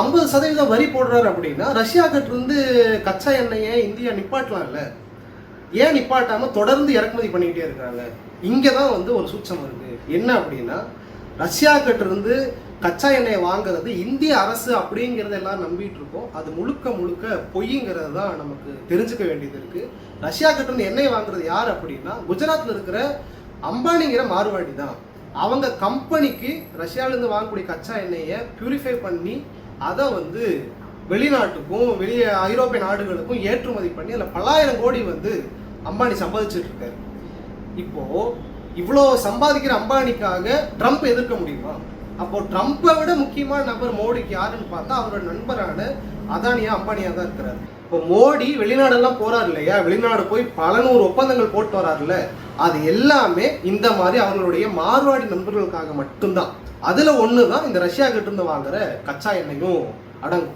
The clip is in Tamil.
ஐம்பது சதவீதம் வரி போடுறாரு அப்படின்னா ரஷ்யா கிட்ட இருந்து கச்சா எண்ணெயை இந்தியா நிப்பாட்டலாம்ல. ஏன் நிப்பாட்டாம தொடர்ந்து இறக்குமதி பண்ணிக்கிட்டே இருக்காங்க? இங்கே தான் வந்து ஒரு சூட்சம் இருக்கு என்ன அப்படின்னா ரஷ்யா கிட்ட இருந்து கச்சா எண்ணெயை வாங்குறது இந்திய அரசு அப்படிங்கிறத எல்லாம் நம்பிட்டு இருக்கோம். அது முழுக்க முழுக்க பொய்ங்கிறது தான் நமக்கு தெரிஞ்சுக்க வேண்டியது இருக்கு. ரஷ்யா கிட்ட இருந்து எண்ணெய் வாங்குறது யார் அப்படின்னா குஜராத்தில் இருக்கிற அம்பானிங்கிற மார்வாடி தான். அவங்க கம்பெனிக்கு ரஷ்யாவிலேருந்து வாங்கக்கூடிய கச்சா எண்ணெயை பியூரிஃபை பண்ணி அதை வந்து வெளிநாட்டுக்கும் வெளியே ஐரோப்பிய நாடுகளுக்கும் ஏற்றுமதி பண்ணி அதில் பல்லாயிரம் கோடி வந்து அம்பானி சம்பாதிச்சுட்டு இருக்காரு இப்போ இவ்வளோ சம்பாதிக்கிற அம்பானிக்காக ட்ரம்ப் எதிர்க்க முடியுமா? அப்போ ட்ரம்ப்பை விட முக்கியமான நபர் மோடிக்கு யாருன்னு பார்த்தா அவரோட நண்பரான அதானியா அம்பானியா தான் இருக்கிறார். இப்போ மோடி வெளிநாடெல்லாம் போறாரு இல்லையா? வெளிநாடு போய் பல நூறு ஒப்பந்தங்கள் போட்டு வராருல்ல அது எல்லாமே இந்த மாதிரி அவங்களுடைய மார்வாடி நண்பர்களுக்காக மட்டும்தான். அதுல ஒன்று தான் இந்த ரஷ்யா கிட்ட இருந்து வாங்குற கச்சா எண்ணெயும் அடங்கும்.